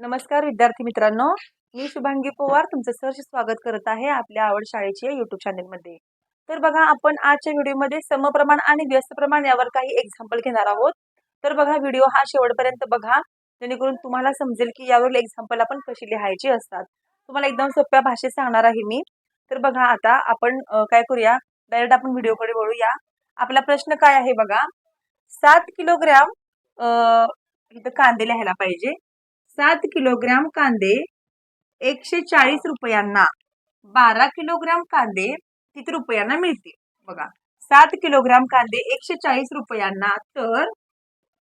नमस्कार विद्यार्थी मित्रांनो. मी शुभांगी पवार तुमचं सहर्ष स्वागत करत आहे आपल्या आवड शाळेच्या युट्यूब चॅनेलमध्ये तर बघा आपण आजच्या व्हिडिओमध्ये समप्रमाण आणि व्यस्त प्रमाण यावर काही एक्झाम्पल घेणार आहोत. तर बघा व्हिडिओ हा शेवटपर्यंत बघा. जेणेकरून तुम्हाला समजेल की यावर एक्झाम्पल आपण कशी लिहायची असतात. तुम्हाला एकदम सोप्या भाषेत सांगणार आहे मी. तर बघा आता आपण काय करूया? डायरेक्ट आपण व्हिडिओकडे वळूया. आपला प्रश्न काय आहे बघा? सात किलोग्रॅम इथं कांदे लिहायला पाहिजे. सात किलोग्रॅम कांदे एकशे चाळीस रुपयांना. बारा किलोग्रॅम कांदे किती रुपयांना मिळतील. बघा सात किलोग्राम कांदे एकशे चाळीस रुपयांना तर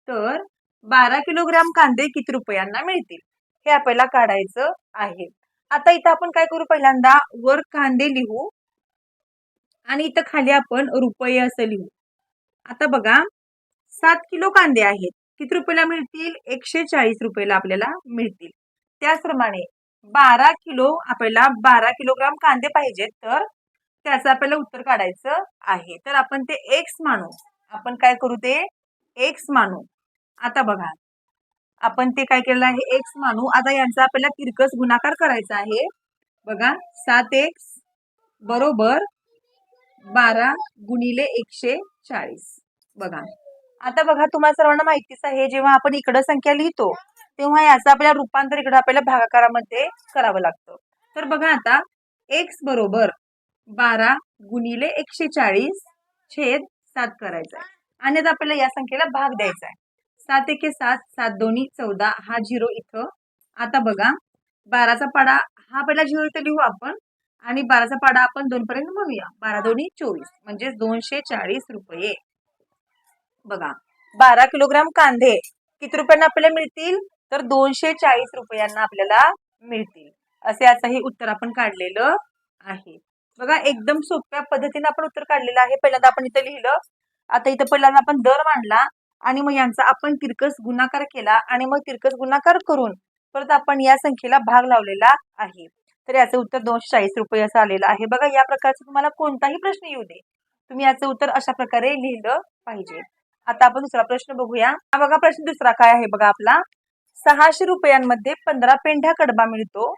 तर बारा किलोग्राम कांदे किती रुपयांना मिळतील? हे आपल्याला काढायचं आहे. आता इथं आपण काय करू पहिल्यांदा? वर कांदे लिहू आणि इथं खाली आपण रुपये असं लिहू. आता बघा सात किलो कांदे आहेत. किती रुपयाला मिळतील? एकशे चाळीस रुपयाला आपल्याला मिळतील. त्याचप्रमाणे बारा किलो आपल्याला बारा किलोग्राम कांदे पाहिजेत तर त्याचं आपल्याला उत्तर काढायचं आहे. तर आपण ते एक्स मानू. आपण काय करू ते? एक्स मानू. आता बघा. आपण ते काय केलं आहे? एक्स मानू. आता यांचा आपल्याला तिरकस गुणाकार करायचा आहे. बघा सात एक्स बरोबर बारा गुणिले एकशे चाळीस बघा. आता बघा तुम्हाला सर्वांना माहितीच आहे जेव्हा आपण इकडं संख्या लिहितो तेव्हा याचं आपल्याला रूपांतर इकडं आपल्याला भागाकारामध्ये करावं लागतं. तर बघा आता एक्स बरोबर बारा गुणिले एकशे चाळीस छेद सात करायचा आहे आणि आता आपल्याला या संख्येला भाग द्यायचा आहे सात एके सात सात दोन्ही चौदा हा झिरो इथं. आता बघा बाराचा पाडा हा पहिला झिरो इथं लिहू आपण आणि बाराचा पाडा आपण दोनपर्यंत म्हणूया. बारा दोन्ही चोवीस म्हणजे दोनशे चाळीस रुपये. बघा बारा किलोग्राम कांदे किती रुपयांना आपल्याला मिळतील? तर दोनशे चाळीस रुपयांना आपल्याला मिळतील. असे याचं हे उत्तर आपण काढलेलं आहे. बघा एकदम सोप्या पद्धतीने आपण उत्तर काढलेलं आहे. पहिल्यांदा आपण इथं लिहिलं. आता इथं पहिल्यांदा आपण दर मांडला आणि मग यांचा आपण तिरकस गुणाकार केला आणि मग तिरकस गुणाकार करून परत आपण या संख्येला भाग लावलेला आहे. तर याचं उत्तर दोनशे चाळीस रुपये असं आलेलं आहे. बघा या प्रकारचा तुम्हाला कोणताही प्रश्न येऊ दे. तुम्ही याचं उत्तर अशा प्रकारे लिहिलं पाहिजे. आता आपण दुसरा प्रश्न बघूया. हा बघा प्रश्न दुसरा काय आहे बघा आपला. सहाशे रुपयांमध्ये पंधरा पेंढ्या कडबा मिळतो.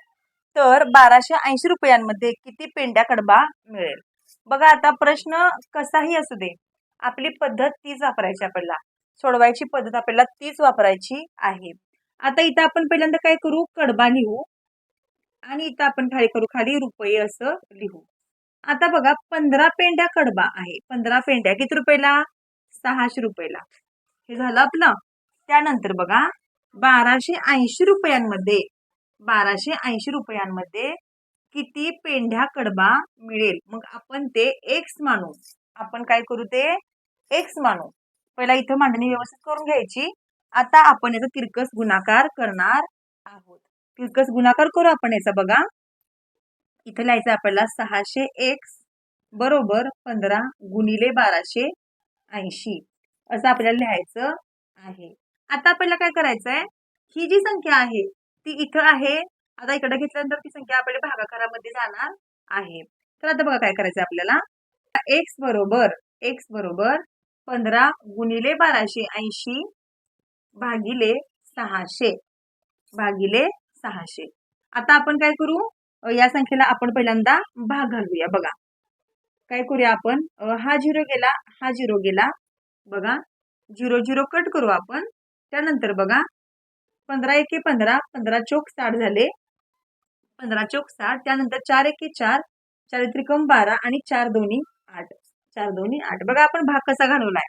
तर बाराशे ऐंशी रुपयांमध्ये किती पेंढ्या कडबा मिळेल? बघा आता प्रश्न कसाही असू दे आपली पद्धत तीच वापरायची आपल्याला. सोडवायची पद्धत आपल्याला तीच वापरायची आहे. आता इथं आपण पहिल्यांदा काय करू? कडबा लिहू. आणि इथं आपण खाली करू खाली रुपये असं लिहू. आता बघा पंधरा पेंड्या कडबा आहे. पंधरा पेंड्या किती रुपयाला? सहाशे रुपयाला. हे झालं आपलं. त्यानंतर बघा बाराशे ऐंशी रुपयांमध्ये बाराशे ऐंशी रुपयांमध्ये किती पेंढ्या कडबा मिळेल? मग आपण ते एक्स मानू. आपण काय करू ते? एक्स मानू. पहिला इथं मांडणी व्यवस्थित करून घ्यायची. आता आपण याचा तिरकस गुणाकार करणार आहोत. तिरकस गुणाकार करू आपण याचा बघा. इथं लिहायचं आपल्याला सहाशे एक्स बरोबर पंधरा गुणिले बाराशे ऐंशी. असं आपल्याला लिहायचं आहे. आता आपल्याला काय करायचं आहे ही जी संख्या आहे ती इथं आहे. आता इकडे घेतल्यानंतर ती संख्या आपल्या भागाकारामध्ये जाणार आहे. तर आता बघा काय करायचं आपल्याला? एक्स बरोबर एक्स बरोबर पंधरा गुणिले बाराशे ऐंशी भागिले सहाशे. भागिले सहाशे. आता आपण काय करू? या संख्येला आपण पहिल्यांदा भाग घालूया. बघा. काय करूया आपण? हा झिरो गेला हा झिरो गेला. बघा झिरो झिरो कट करू आपण. त्यानंतर बघा पंधरा एके पंधरा पंधरा चोक साठ झाले. पंधरा चोक साठ त्यानंतर चार एके चार चार त्रिकम बारा आणि चार दोन्ही आठ. चार दोन्ही आठ. बघा आपण भाग कसा घालवलाय.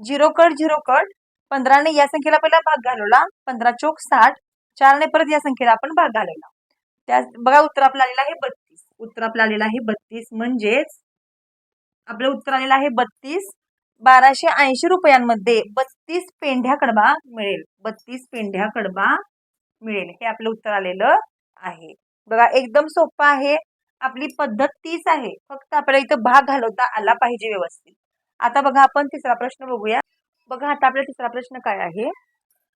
Zero cut zero cut. पंधराने या संख्येला पहिला भाग घालवला. पंधरा चोक साठ. चारने परत या संख्येला आपण भाग घालवला. त्या बघा उत्तर आपला आलेला आहे बत्तीस. उत्तर आपला आलेला आहे बत्तीस. म्हणजेच आपलं उत्तर आलेलं आहे बत्तीस. बाराशे ऐंशी रुपयांमध्ये बत्तीस पेंढ्या कडबा मिळेल. बत्तीस पेंढ्या कडबा मिळेल. हे आपलं उत्तर आलेलं आहे. बघा एकदम सोपं आहे. आपली पद्धत तीच आहे. फक्त आपल्याला इथं भाग घालवता आला पाहिजे व्यवस्थित. आता बघा आपण तिसरा प्रश्न बघूया. बघा आता आपला तिसरा प्रश्न काय आहे?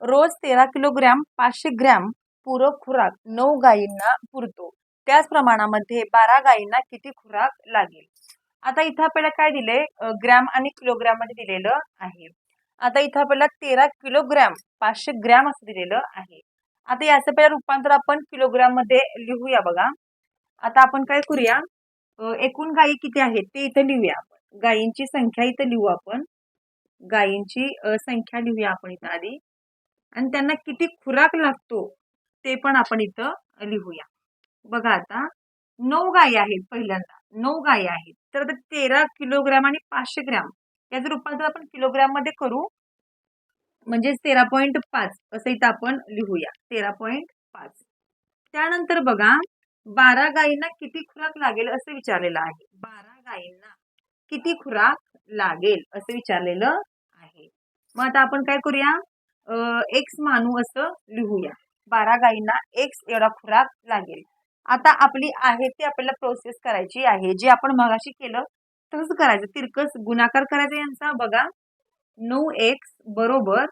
रोज तेरा किलोग्रॅम पाचशे ग्रॅम पूरक खुराक नऊ गायींना पुरतो. त्याच प्रमाणामध्ये बारा गायींना किती खुराक लागेल? आता इथं आपल्याला काय दिलंय? ग्रॅम आणि किलोग्रॅममध्ये दिलेलं आहे. आता इथं आपल्याला तेरा किलोग्रॅम पाचशे ग्रॅम असं दिलेलं आहे. आता याचं पहिला रूपांतर आपण किलोग्रॅममध्ये लिहूया बघा. आता आपण काय करूया? एकूण गायी किती आहेत ते इथं लिहूया आपण. गायींची संख्या इथं लिहू आपण. गायींची संख्या लिहूया आपण इथं आधी. आणि त्यांना किती खुराक लागतो ते पण आपण इथं लिहूया. बघा आता नऊ गायी आहेत पहिल्यांदा. नऊ गायी आहेत. तर आता तेरा किलोग्रॅम आणि पाचशे ग्रॅम. याचं रूपांतर आपण किलोग्रॅममध्ये करू म्हणजेच तेरा पॉईंट पाच असं इथं आपण लिहूया. तेरा पॉईंट पाच. त्यानंतर बघा बारा गायींना किती खुराक लागेल असं विचारलेलं आहे. बारा गायींना किती खुराक लागेल असं विचारलेलं आहे. मग आता आपण काय करूया? एक्स मानू असं लिहूया. बारा गायींना एक्स एवढा खुराक लागेल. आता आपली आहे ती आपल्याला प्रोसेस करायची आहे. जी आपण मगाशी केलं तसंच करायचं. तिरकस गुणाकार करायचा यांचा. बघा नऊ एक्स बरोबर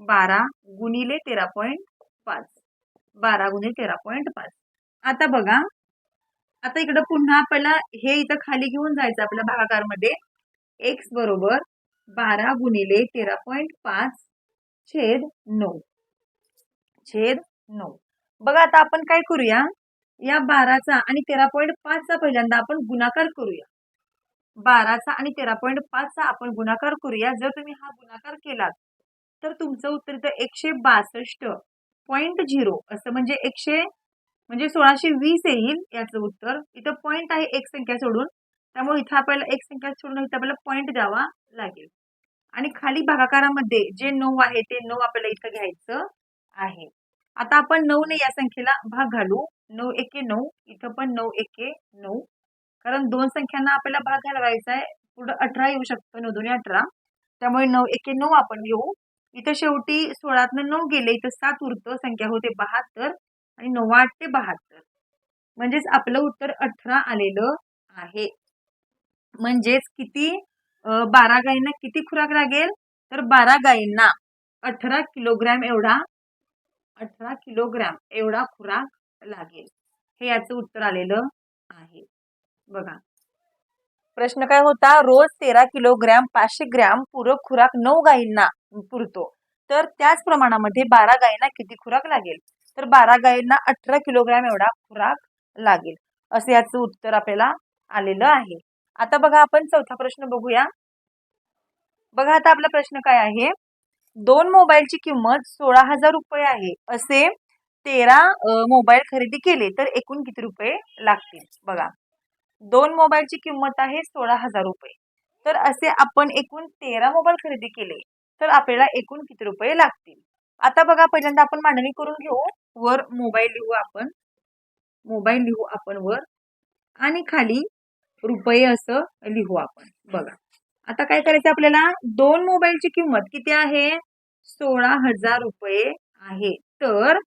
बारा गुणिले तेरा पॉईंट पाच. बारा गुणिले तेरा पॉईंट पाच. आता बघा आता इकडं पुन्हा आपल्याला हे इथं खाली घेऊन जायचं आपल्या भागाकारमध्ये. एक्स बरोबर बारा गुणिले तेरा पॉईंट पाच छेद नऊ. छेद नऊ. बघा आता आपण काय करूया? या बाराचा आणि तेरा पॉईंट पाचचा पहिल्यांदा आपण गुणाकार करूया. बाराचा आणि तेरा पॉईंट पाचचा आपण गुणाकार करूया. जर तुम्ही हा गुणाकार केलात तर तुमचं उत्तर इथं एकशे बासष्ट पॉईंट झिरो. असं म्हणजे एकशे म्हणजे सोळाशे वीस येईल याचं उत्तर. इथं पॉईंट आहे एक संख्या सोडून. त्यामुळे इथं आपल्याला एक संख्या सोडून इथं आपल्याला पॉईंट द्यावा लागेल. आणि खाली भागाकारामध्ये जे नऊ आहे ते नऊ आपल्याला इथं घ्यायचं आहे. आता आपण नऊने या संख्येला भाग घालू. नऊ एके नऊ इथं पण नऊ एके नऊ. कारण दोन संख्यांना आपल्याला भाग घालवायचा आहे. पुढं अठरा येऊ शकतो नऊ दोन्ही अठरा. त्यामुळे नऊ एके नऊ आपण घेऊ. इथं शेवटी सोळातनं नऊ गेले इथं सात उरतं संख्या होते बहात्तर आणि नऊ आठ ते बहात्तर. म्हणजेच आपलं उत्तर अठरा आलेलं आहे. म्हणजेच किती बारा गायींना किती खुराक लागेल? तर बारा गायींना अठरा किलोग्रॅम एवढा अठरा किलोग्रॅम एवढा खुराक लागेल. हे याचं उत्तर आलेलं आहे. बघा. प्रश्न काय होता? रोज तेरा किलोग्रॅम पाचशे ग्रॅम पूरक खुराक नऊ गायींना पुरतो. तर त्याच प्रमाणामध्ये बारा गायींना किती खुराक लागेल? तर बारा गायींना अठरा किलोग्रॅम एवढा खुराक लागेल. असं याचं उत्तर आपल्याला आलेलं आहे. आता बघा आपण चौथा प्रश्न बघूया. बघा आता आपला प्रश्न काय आहे? दोन मोबाईलची किंमत सोळा हजार रुपये आहे. असे तेरा मोबाईल खरेदी केले तर एकूण किती रुपये लागतील? बघा. दोन मोबाईलची किंमत आहे सोळा हजार रुपये. तर असे आपण एकूण तेरा मोबाईल खरेदी केले तर आपल्याला एकूण किती रुपये लागतील? आता बघा पहिल्यांदा आपण मांडणी करून घेऊ. वर मोबाईल लिहू आपण. मोबाईल लिहू आपण वर. आणि खाली रुपये असं लिहू आपण. बघा. आता काय करायचं आपल्याला? दोन मोबाईलची किंमत किती आहे? सोळा हजार रुपये आहे. तर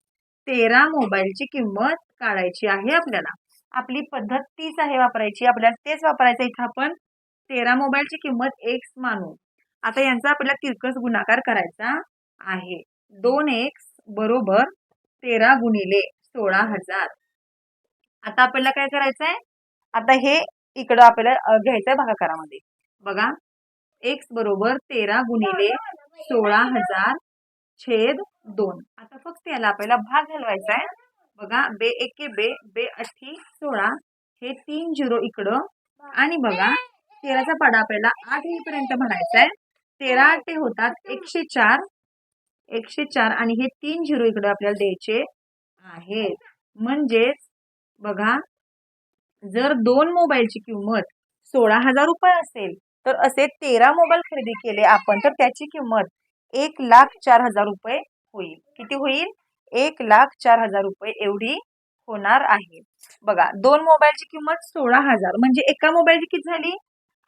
तेरा मोबाईलची किंमत काढायची आहे आपल्याला. आपली पद्धत तीच आहे वापरायची. आपल्याला तेच वापरायचं इथं आपण तेरा मोबाईलची किंमत एक्स मानू. आता यांचा आपल्याला तिरकस गुणाकार करायचा आहे. दोन एक्स बरोबर तेरा गुणिले सोळा हजार. आता आपल्याला काय करायचं आहे आता हे इकडं आपल्याला घ्यायचं आहे भागाकारामध्ये. बघा. एक्स बरोबर तेरा गुणिले सोळा हजार छेद दोन. आता फक्त याला आपल्याला भाग घालवायचा आहे. बघा बे एके बे बे अठ्ठी सोळा हे तीन झिरो इकडं. आणि बघा तेराचा पाडा आपल्याला आठ येईपर्यंत म्हणायचा आहे. तेरा आठे होतात एकशे चार. एकशे चार आणि हे तीन झिरो इकडे आपल्याला द्यायचे आहेत. म्हणजेच बघा जर दोन मोबाईलची किंमत सोळा हजार रुपये असेल तर असे तेरा मोबाईल खरेदी केले आपण तर त्याची किंमत एक लाख चार हजार रुपये होईल. किती होईल? एक लाख चार हजार रुपये एवढी होणार आहे. बघा दोन मोबाईलची किंमत सोळा हजार म्हणजे एका मोबाईलची किती झाली?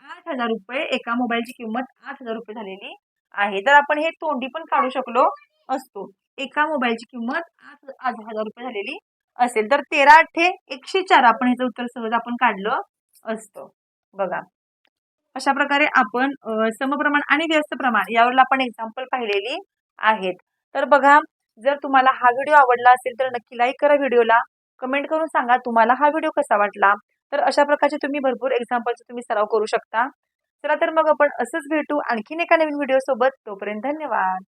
आठ हजार रुपये. एका मोबाईलची किंमत आठ हजार रुपये झालेली आहे. तर आपण हे तोंडी पण काढू शकलो असतो. एका मोबाईलची किंमत आठ आठ हजार रुपये झालेली असेल. तर तेरा अठ्ठे एकशे चार आपण ह्याचं उत्तर सहज आपण काढलं असतं. बघा. अशा प्रकारे आपण समप्रमाण आणि व्यस्त प्रमाण यावर आपण एक्झाम्पल पाहिलेली आहेत. तर बघा जर तुम्हाला हा व्हिडिओ आवडला असेल तर नक्की लाईक करा व्हिडिओला कमेंट करून सांगा तुम्हाला हा व्हिडिओ कसा वाटला. तर अशा प्रकारचे तुम्ही भरपूर एक्झाम्पलचे तुम्ही सराव करू शकता. चला तर मग आपण असंच भेटू आणखीन एका नवीन व्हिडिओ सोबत. तोपर्यंत धन्यवाद.